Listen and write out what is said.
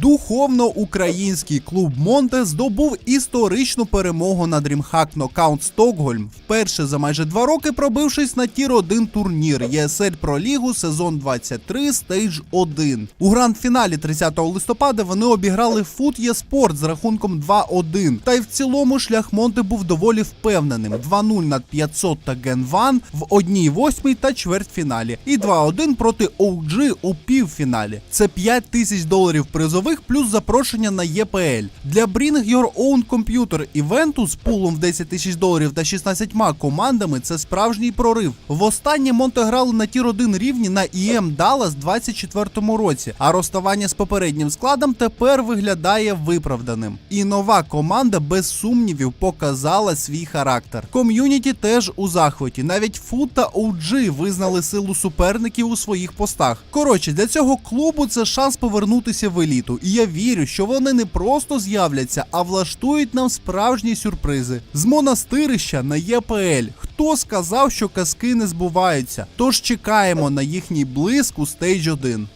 Духовно-український клуб Монте здобув історичну перемогу на DreamHack Knockout Стокгольм, вперше за майже два роки пробившись на тір 1 турнір ЄСЛ Про Лігу сезон 23 Стейдж 1. У гранд-фіналі 30 листопада вони обіграли Фут Спорт з рахунком 2-1. Та й в цілому шлях Монте був доволі впевненим: 2-0 над 500 та Ген Ван в одній восьмій та чвертьфіналі, і 2-1 проти OG у півфіналі. Це 5 тисяч доларів призових плюс запрошення на ЄПЛ. Для Bring Your Own Computer івенту з пулом в 10 тисяч доларів та 16 командами це справжній прорив. Востаннє Монте грали на тір 1 рівні на EM Dallas 24 році, а розставання з попереднім складом тепер виглядає виправданим. І нова команда без сумнівів показала свій характер. Ком'юніті теж у захваті. Навіть Фут та OG визнали силу суперників у своїх постах. Коротше, для цього клубу це шанс повернутися в еліту. І я вірю, що вони не просто з'являться, а влаштують нам справжні сюрпризи. З монастирища на ЄПЛ. Хто сказав, що казки не збуваються? Тож чекаємо на їхній блиск у стейдж 1.